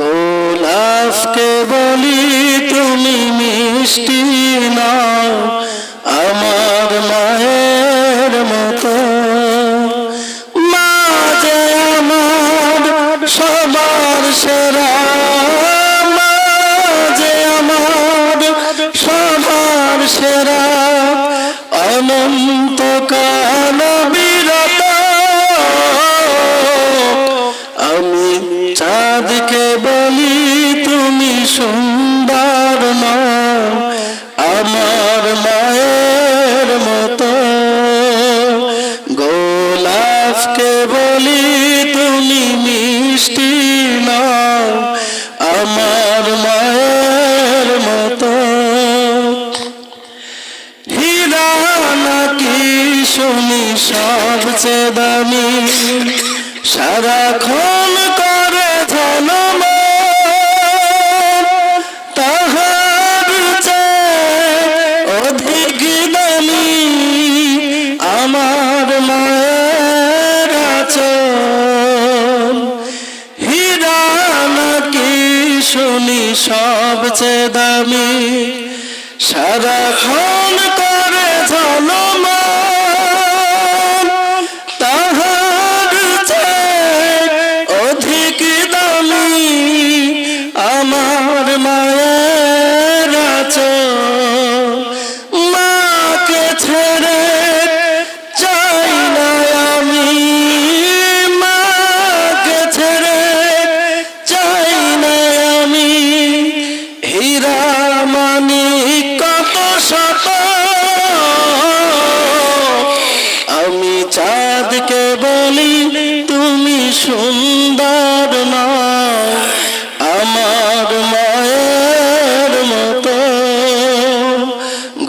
গোলাপকে বলি তুমি মিষ্টি না আমার মায়ের মতো আমার মায়ের মতো। গোলাপকে বলি তুমি মিষ্টি নও, আমার মায়ের মতো। হীরা নাকি শুনি সবচেয়ে দামি। সারাক্ষণ করে আমার মায়ের আচল নাকি শুনি সবচেয়ে দামি। সারাক্ষণ করে ঝলম সুন্দর না আমার মায়ের মতো।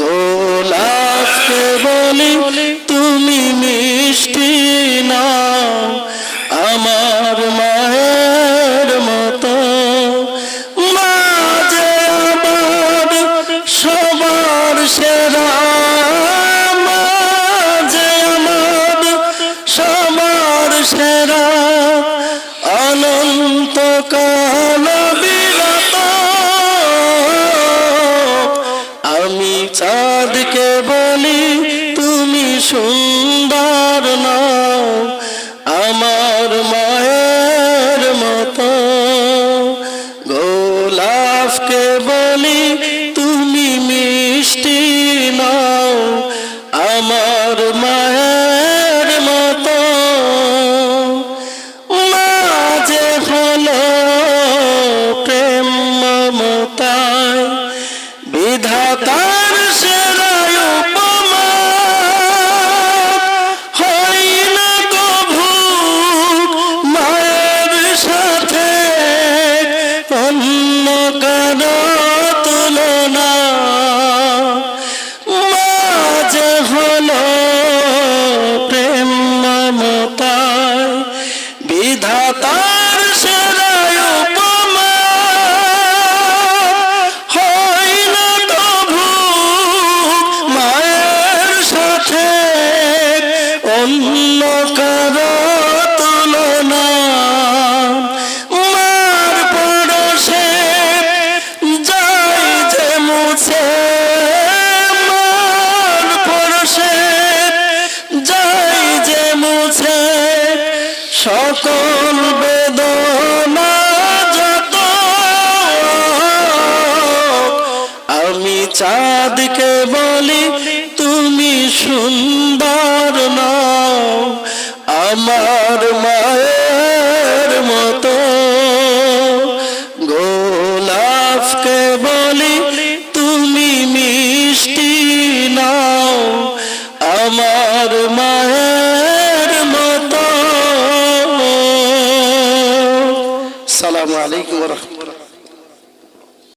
গোলাপকে বলি, তুমি মিষ্টি না আমার মায়ের মতো। মা যে আমার সবার সেরা মা যে আমার সবার সেরা অনন্ত কাল বিরত। আমি চাঁদকে বলি, তুমি সুন্দর নও, আমার মায়ের মতো। গোলাপকে বলি, তুমি মিষ্টি নাও, আমার সকল বেদনা যত আমি চাঁদকে বলি তুমি সুন্দর নাও আমার মায়ের মতো। গোলাপকে বলি আলাইকুম রহমতুল্লাহ।